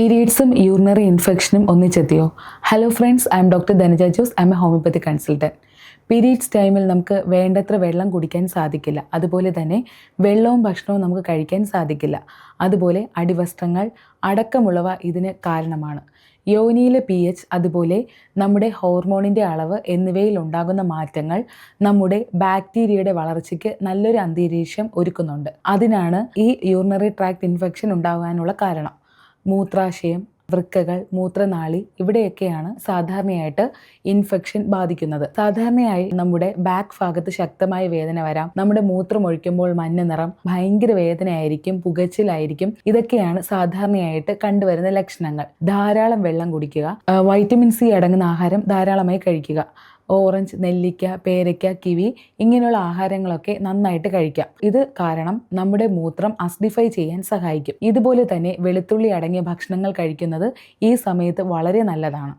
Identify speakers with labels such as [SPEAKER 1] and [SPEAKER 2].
[SPEAKER 1] പീരീഡ്സും urinary ഇൻഫെക്ഷനും ഒന്നിച്ചെത്തിയോ? Hello friends I'm doctor Dhanaja Jose I'm a homeopathy consultant periods ടൈമിൽ നമുക്ക് വേണ്ടത്ര വെള്ളം കുടിക്കാൻ സാധിക്കില്ല. അതുപോലെ തന്നെ വെള്ളവും ഭക്ഷണവും നമുക്ക് കഴിക്കാൻ സാധിക്കില്ല. അതുപോലെ അടിവസ്ത്രങ്ങൾ അടക്കമുള്ളവ ഇതിന് കാരണമാണ്. യോനിയിലെ പി എച്ച് അതുപോലെ നമ്മുടെ ഹോർമോണിന്റെ അളവ് എന്നിവയിൽ ഉണ്ടാകുന്ന മാറ്റങ്ങൾ നമ്മുടെ ബാക്ടീരിയയുടെ വളർച്ചയ്ക്ക് നല്ലൊരു അന്തരീക്ഷം ഒരുക്കുന്നുണ്ട്. അതിനാണ് ഈ യൂറിനറി ട്രാക്ട് ഇൻഫെക്ഷൻ ഉണ്ടാകാനുള്ള കാരണം. മൂത്രാശയം വൃക്കകൾ മൂത്രനാളി ഇവിടെയൊക്കെയാണ് സാധാരണയായിട്ട് ഇൻഫെക്ഷൻ ബാധിക്കുന്നത്. സാധാരണയായി നമ്മുടെ ബാക്ക് ഭാഗത്ത് ശക്തമായ വേദന വരാം. നമ്മുടെ മൂത്രം ഒഴിക്കുമ്പോൾ മഞ്ഞ നിറം ഭയങ്കര വേദനയായിരിക്കും പുകച്ചിലായിരിക്കും. ഇതൊക്കെയാണ് സാധാരണയായിട്ട് കണ്ടുവരുന്ന ലക്ഷണങ്ങൾ. ധാരാളം വെള്ളം കുടിക്കുക വൈറ്റമിൻ സി അടങ്ങുന്ന ആഹാരം ധാരാളമായി കഴിക്കുക. ഓറഞ്ച് നെല്ലിക്ക പേരയ്ക്ക കിവി ഇങ്ങനെയുള്ള ആഹാരങ്ങളൊക്കെ നന്നായിട്ട് കഴിക്കാം. ഇത് കാരണം നമ്മുടെ മൂത്രം അസ്ഡിഫൈ ചെയ്യാൻ സഹായിക്കും. ഇതുപോലെ തന്നെ വെളുത്തുള്ളി അടങ്ങിയ ഭക്ഷണങ്ങൾ കഴിക്കുന്നത് ഈ സമയത്ത് വളരെ നല്ലതാണ്.